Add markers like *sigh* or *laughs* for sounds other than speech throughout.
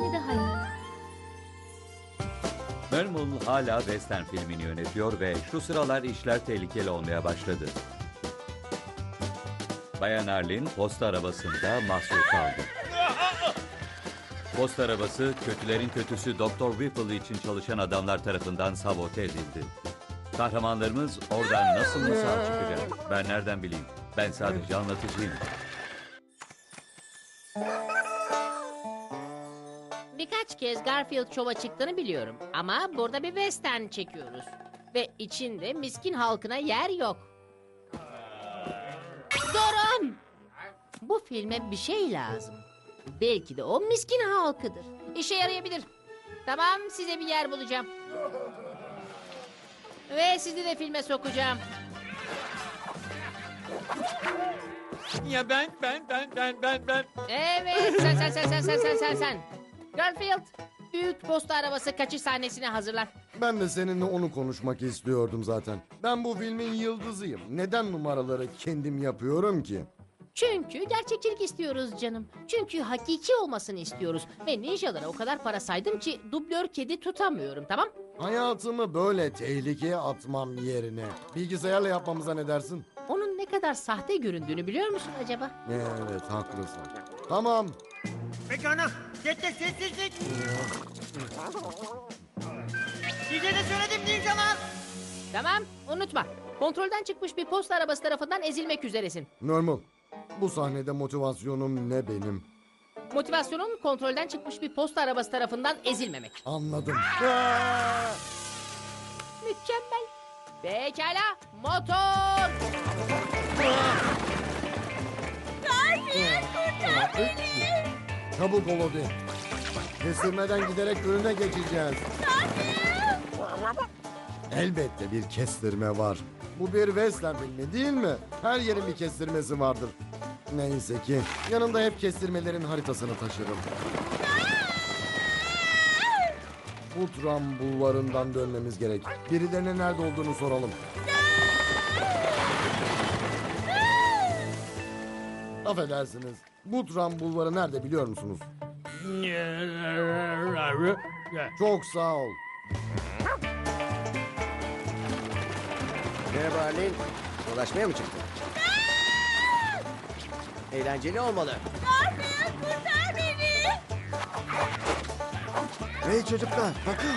ne de hayır. Mermul hala western filmini yönetiyor ve şu sıralar işler tehlikeli olmaya başladı. Bayan Arlene posta arabasında mahsur kaldı. Posta arabası kötülerin kötüsü Dr. Whipple için çalışan adamlar tarafından sabote edildi. Kahramanlarımız oradan nasıl mı sağ çıkacak? Ben nereden bileyim? Ben sadece anlatıcıyım. Kez Garfield şova çıktığını biliyorum. Ama burada bir western çekiyoruz. Ve içinde miskin halkına yer yok. Durun! Bu filme bir şey lazım. Belki de o miskin halkıdır. İşe yarayabilir. Tamam size bir yer bulacağım. Ve sizi de filme sokacağım. Ya ben, ben, ben, ben, ben, ben. Evet sen sen sen sen sen sen sen sen. Garfield büyük posta arabası kaçış sahnesini hazırlar. Ben de seninle onu konuşmak istiyordum zaten. Ben bu filmin yıldızıyım. Neden numaraları kendim yapıyorum ki? Çünkü gerçekçilik istiyoruz canım. Çünkü hakiki olmasını istiyoruz. Ve ninjalara o kadar para saydım ki dublör kedi tutamıyorum tamam? Hayatımı böyle tehlikeye atmam yerine. Bilgisayarla yapmamıza ne dersin? Onun ne kadar sahte göründüğünü biliyor musun acaba? Evet haklısın. Tamam. Pekala, Cette sessizlik. Size de söyledim ninjalar. Tamam unutma. Kontrolden çıkmış bir posta arabası tarafından ezilmek üzeresin. Normal. Bu sahnede motivasyonum ne benim? Motivasyonun kontrolden çıkmış bir posta arabası tarafından ezilmemek. Anladım. Aa! Mükemmel. Pekala motor. Çabuk ol Odi. Kestirmeden giderek önüne geçeceğiz. Elbette bir kestirme var. Bu bir western filmi değil mi? Her yerin bir kestirmesi vardır. Neyse ki yanımda hep kestirmelerin haritasını taşırım. Butram bulvarından dönmemiz gerek. Birilerine nerede olduğunu soralım. Affedersiniz. Butram bulvarı nerede biliyor musunuz? Çok sağ ol. Merhaba Arlene. Dolaşmaya mı çıktın? Eğlenceli olmalı. Hey çocuklar bakın.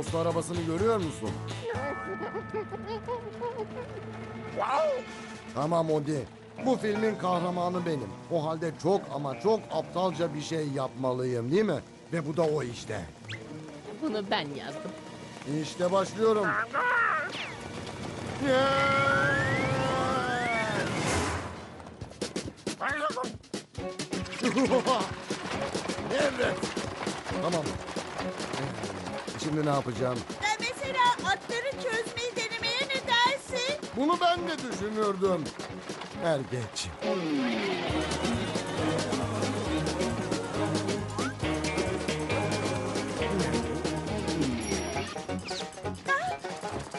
Posta arabasını görüyor musun? Tamam Odi. Bu filmin kahramanı benim. O halde çok ama çok aptalca bir şey yapmalıyım değil mi? Ve bu da o işte. Bunu ben yazdım. İşte başlıyorum. *laughs* evet. Tamam. Şimdi ne yapacağım? Ben mesela atları çözmeyi denemeye ne dersin? Bunu ben de düşünürdüm. Er geç.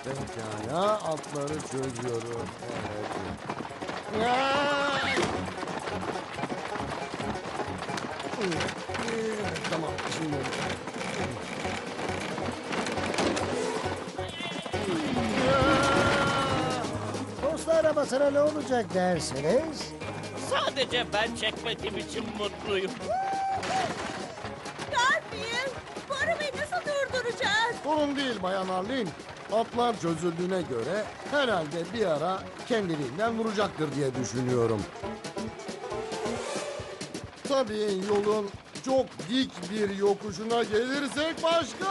Pekala atları çözüyorum. Evet. Ay! Tamam şimdi. Arabasına ne olacak derseniz? Sadece ben çekmediğim için mutluyum. Garfield, bu arabayı nasıl durduracağız? Sorun değil Bayan Arlene. Atlar çözüldüğüne göre herhalde bir ara kendiliğinden vuracaktır diye düşünüyorum. Tabii yolun çok dik bir yokuşuna gelirsek başka.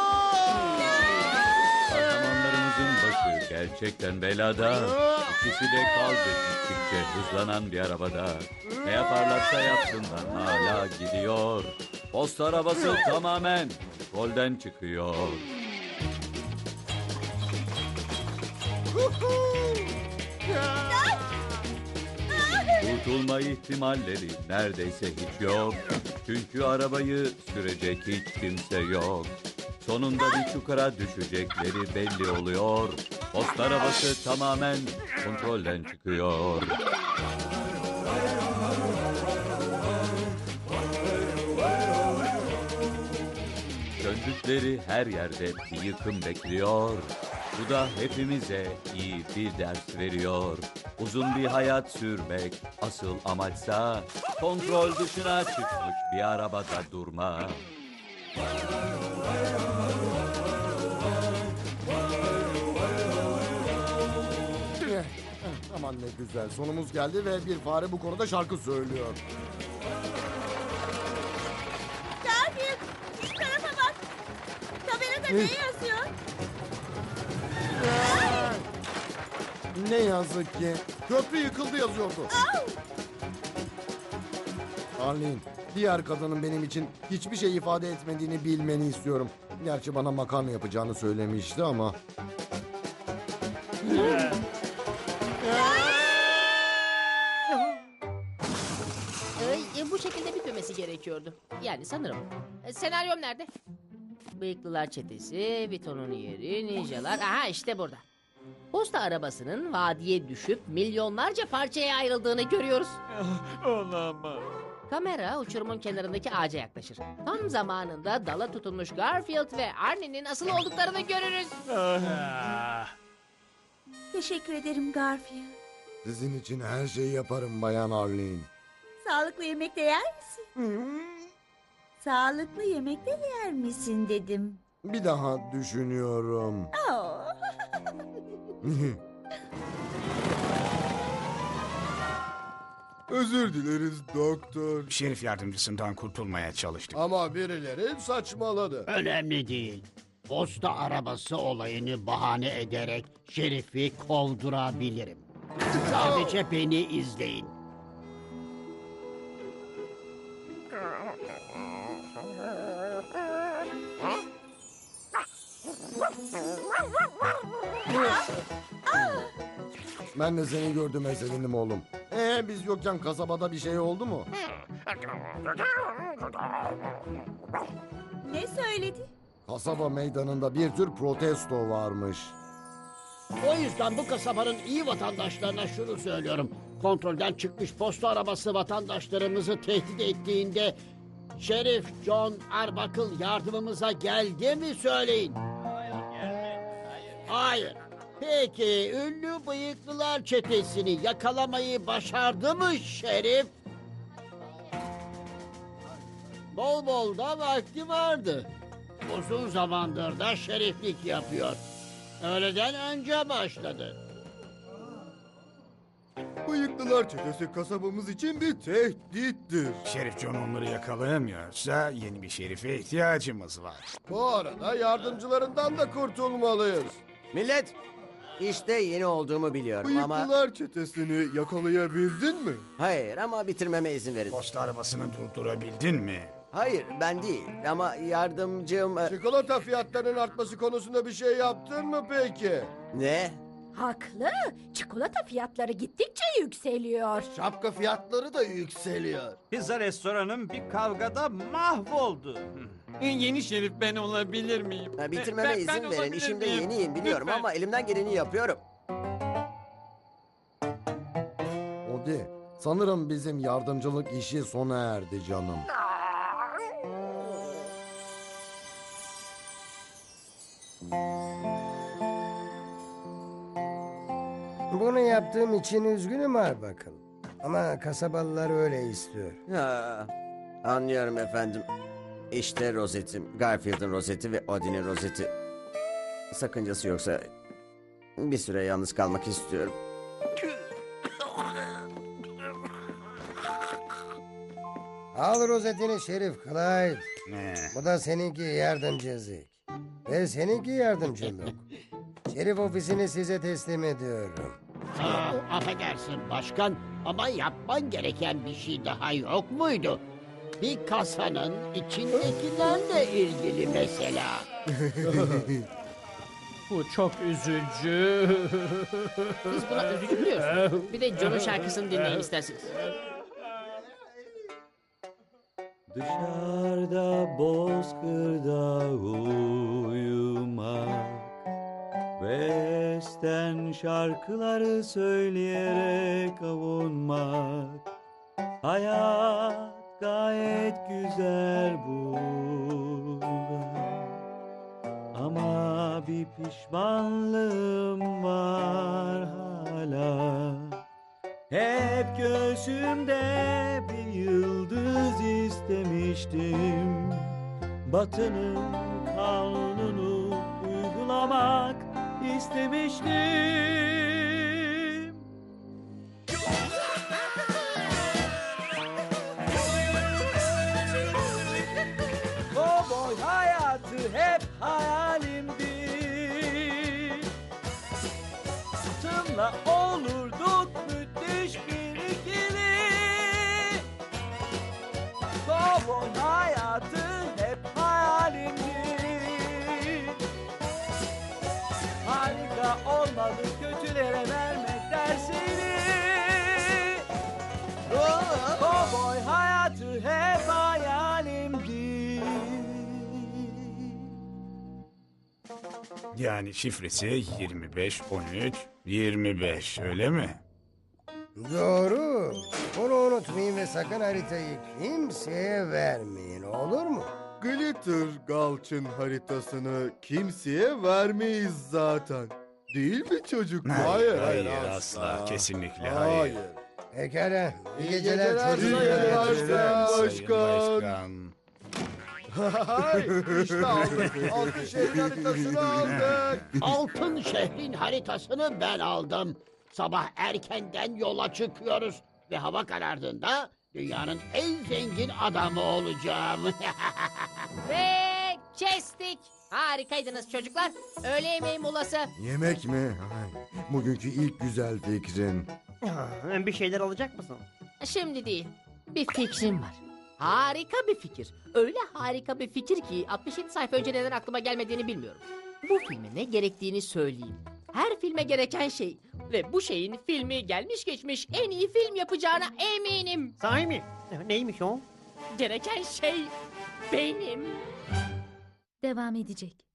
Kahramanlarımızın başı gerçekten belada. İkisi de kaldı gittikçe hızlanan bir arabada. Ne yaparlarsa yapsınlar hala gidiyor. Posta arabası tamamen rolden çıkıyor. Kurtulma ihtimalleri neredeyse hiç yok. Çünkü arabayı sürecek hiç kimse yok. Sonunda bir çukura düşecekleri belli oluyor. Post arabası tamamen kontrolden çıkıyor. Döndükleri her yerde bir yıkım bekliyor. Bu da hepimize iyi bir ders veriyor. Uzun bir hayat sürmek asıl amaçsa kontrol dışına çıkmış bir arabada durma. Güzel. Sonumuz geldi ve bir fare bu konuda şarkı söylüyor. Garfield şu tarafa bak. Tabelada ne yazıyor? Ne yazık ki köprü yıkıldı yazıyordu. Arlene, diğer kadının benim için hiçbir şey ifade etmediğini bilmeni istiyorum. Gerçi bana makarna yapacağını söylemişti ama... gerekiyordu. Yani sanırım. E, senaryom nerede? Bıyıklılar çetesi, Vito'nun yeri, ninjalar. Aha işte burada. Posta arabasının vadiye düşüp milyonlarca parçaya ayrıldığını görüyoruz. Ah, Olamaz. Kamera uçurumun kenarındaki ağaca yaklaşır. Tam zamanında dala tutunmuş Garfield ve Arnie'nin asıl olduklarını görürüz. Teşekkür ederim Garfield. Sizin için her şeyi yaparım Bayan Arlene. Sağlıklı yemek de yer misin? Sağlıklı yemek de yer misin dedim. Bir daha düşünüyorum. *laughs* Özür dileriz doktor. Şerif yardımcısından kurtulmaya çalıştık. Ama birileri saçmaladı. Önemli değil. Posta arabası olayını bahane ederek şerifi kovdurabilirim. Sadece beni izleyin. Ben de seni gördüğüme sevindim oğlum. Ee biz yokken kasabada bir şey oldu mu? Ne söyledi? Kasaba meydanında bir tür protesto varmış. O yüzden bu kasabanın iyi vatandaşlarına şunu söylüyorum. Kontrolden çıkmış posta arabası vatandaşlarımızı tehdit ettiğinde Şerif John Arbuckle yardımımıza geldi mi söyleyin. Hayır. Peki ünlü bıyıklılar çetesini yakalamayı başardı mı Şerif? Bol bol da vakti vardı. Uzun zamandır da şeriflik yapıyor. Öğleden önce başladı. Bıyıklılar çetesi kasabamız için bir tehdittir. Şerif John onları yakalayamıyorsa yeni bir şerife ihtiyacımız var. Bu arada yardımcılarından da kurtulmalıyız. Millet, işte yeni olduğumu biliyorum ama... çetesini yakalayabildin mi? Hayır ama bitirmeme izin verin. Posta arabasını durdurabildin mi? Hayır ben değil ama yardımcım... e, Çikolata fiyatlarının artması konusunda bir şey yaptın mı peki? Ne? Haklı. Çikolata fiyatları gittikçe yükseliyor. Şapka fiyatları da yükseliyor. Pizza restoranım bir kavgada mahvoldu. Yeni şerif ben olabilir miyim? Ha, bitirmeme Ben- ben izin verin. olabilir İşimde miyim? yeniyim biliyorum Lütfen. ama elimden geleni yapıyorum. Odi, sanırım bizim yardımcılık işi sona erdi canım. Yaptığım için üzgünüm Arbuckle. Ama kasabalılar öyle istiyor. Ha, anlıyorum efendim. İşte rozetim. Garfield'ın rozeti ve Odin'in rozeti. Sakıncası yoksa bir süre yalnız kalmak istiyorum. Al rozetini Şerif Clyde. Ne? Bu da seninki yardımcı. Ve seninki yardımcı Luke. Şerif ofisini size teslim ediyorum. Affedersin başkan ama yapman gereken bir şey daha yok muydu? Bir kasanın içindekilerle ilgili mesela. *laughs* Bu çok üzücü. Biz buna üzücü diyoruz. Bir de John'un şarkısını dinleyin isterseniz. Dışarıda bozkırda uyumak Western şarkıları söyleyerek avunmak Hayat gayet güzel burada. Pişmanlığım var hala. Hep göğsümde bir yıldız istemiştim. Batının kanunu uygulamak istemiştim Yani şifresi 25 13 25 öyle mi? Doğru. Bunu unutmayın ve sakın haritayı kimseye vermeyin olur mu? Glitter Gulch'ın haritasını kimseye vermeyiz zaten. Değil mi çocuklar? Hayır, hayır, asla, kesinlikle hayır. Pekala. İyi, İyi geceler, geceler çocuklar. Sayın Sayın. Başkan. İşte aldık. Altın şehrin haritasını aldık. Altın şehrin haritasını ben aldım. Sabah erkenden yola çıkıyoruz ve hava karardığında dünyanın en zengin adamı olacağım. *laughs* Ve kestik. Harikaydınız çocuklar. Öğle yemeği molası. Yemek mi? Ay, bugünkü ilk güzel fikrin. Bir şeyler alacak mısın? Şimdi değil. Bir fikrim var. Harika bir fikir. Öyle harika bir fikir ki 67 sayfa önce neden aklıma gelmediğini bilmiyorum. Bu filme ne gerektiğini söyleyeyim. Her filme gereken şey ve bu şeyin filmi gelmiş geçmiş en iyi film yapacağına eminim. Sahi mi? Neymiş o? Gereken şey benim. Devam edecek.